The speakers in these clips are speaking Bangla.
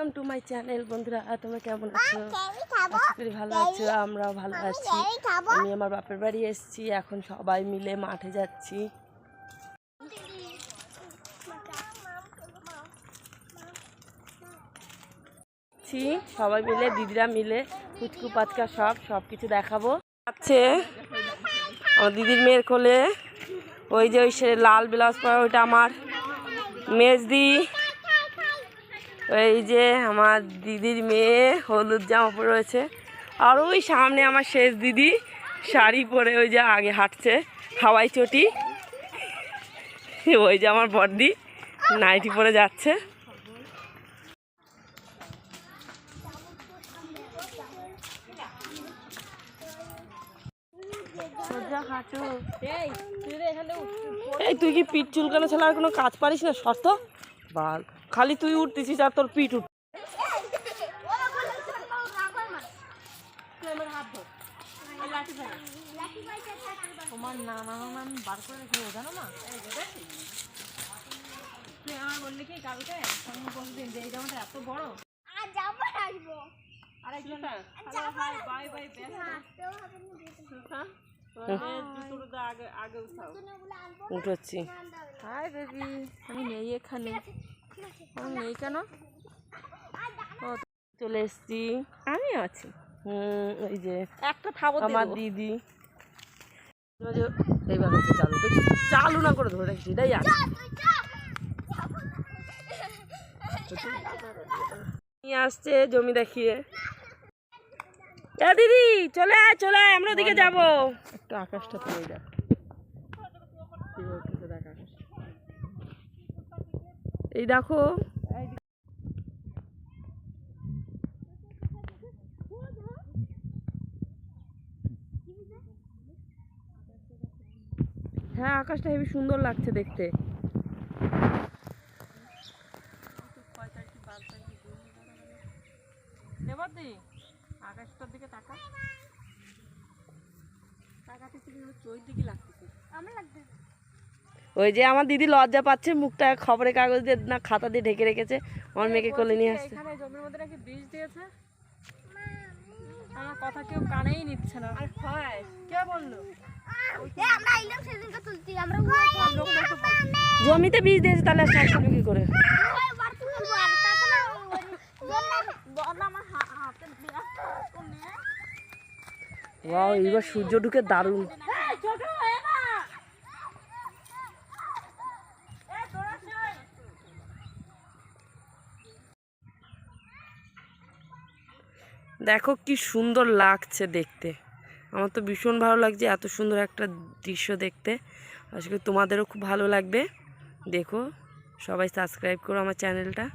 ওয়েলকাম টু মাই চ্যানেল বন্ধুরা। তোমরা কেমন আছো? আশা করি ভালো আছো আমরাও ভালো আছি। আমি আমার বাপের বাড়ি এসেছি এখন সবাই মিলে মাঠে যাচ্ছি। যাচ্ছি, সবাই মিলে দিদিরা মিলে কুচকু পাচকা সব সব কিছু দেখাবো। আছে আমার দিদির মেয়ের কোলে। ওই যে ওই সে লাল ব্লাউজ পরা ওইটা আমার। মেজদি। এই যে আমার দিদির মেয়ে হলুদ জামা পরে রয়েছে। আর ওই সামনে আমার শেষ দিদি শাড়ি পরে ওই যে আগে হাঁটছে হাওয়াই চটি। ওই যে আমার বর্দি নাইটি পরে যাচ্ছে। এই তুই কি পিঠ চুলকানো ছাড়া আর কোনো কাজ পারিস না? শর্ত? বাল। খালি তুই উঠতেছিস আর তোর পিঠ উঠ তোমার নাম বার করে রেখে জানো না তুই আমার বললি কি কালকে সঙ্গে বলদিন যে এই জামাটা এত বড়। আর হাই বেবি আমি নেই এখানে। নেই কেন? চলে এসছি। আমি আছি। হুম এই যে একটা আমার দিদি। এইবার হচ্ছে চালু। দেখছি চালু না করে ধরে রাখছি এটাই আছে। নিয়ে আসছে জমি দেখিয়ে। এ দিদি চলে আয় চলে আয় আমরা ওদিকে যাব। একটু আকাশটা তুলে দেখ কি বলতেছে দেখ আকাশ। এই দেখো। হ্যাঁ আকাশটা হেবি সুন্দর লাগছে দেখতে। আকাশটার দিকে তাকা। তাকাতে চোখ দিকে লাগতেছে। ওই যে আমার দিদি লজ্জা পাচ্ছে মুখটা খবরের কাগজ দিয়ে না খাতা দিয়ে ঢেকে রেখেছে। আমার মেয়েকে কোলে নিয়ে আসছে। জমির মধ্যে নাকি বীজ দিয়েছে? আমার কথা কেউ কানেই নিচ্ছে না। আর হয়। কে বলল? জমিতে বীজ দিয়েছে তাহলে আর কি করে? ওয়াও এবার সূর্য ঢুকে দারুণ। দেখো কি সুন্দর লাগছে দেখতে। আমার তো ভীষণ ভালো লাগছে এত সুন্দর একটা দৃশ্য দেখতে। আশা করি তোমাদেরও খুব ভালো লাগবে। দেখো সবাই সাবস্ক্রাইব করো আমার চ্যানেলটা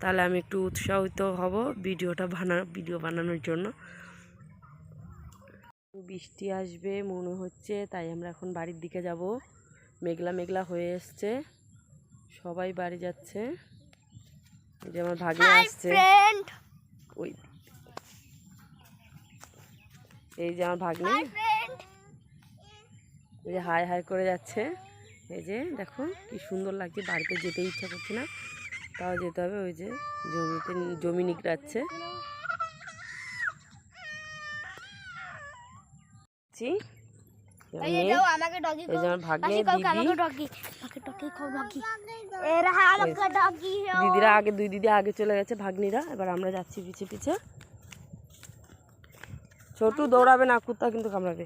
তাহলে আমি একটু উৎসাহিত হব ভিডিওটা বানানো ভিডিও বানানোর জন্য। বৃষ্টি আসবে মনে হচ্ছে তাই আমরা এখন বাড়ির দিকে যাব। মেঘলা মেঘলা হয়ে এসছে। সবাই বাড়ি যাচ্ছে। যে আমার ভাগ্নে আসছে। ওই এই যে আমার ভাগ্নে। এই যে হাই হাই করে যাচ্ছে। এই যে দেখো কি সুন্দর লাগছে বাড়িতে যেতে ইচ্ছা করছে না। তাও যেতে হবে ওই যে জমিতে জমি নিকড়াচ্ছে। দিদিরা আগে দুই দিদি আগে চলে গেছে ভাগ্নিরা। এবার আমরা যাচ্ছি পিছে পিছে। ছোটু দৌড়াবে না কুত্তা কিন্তু কামড়াবে।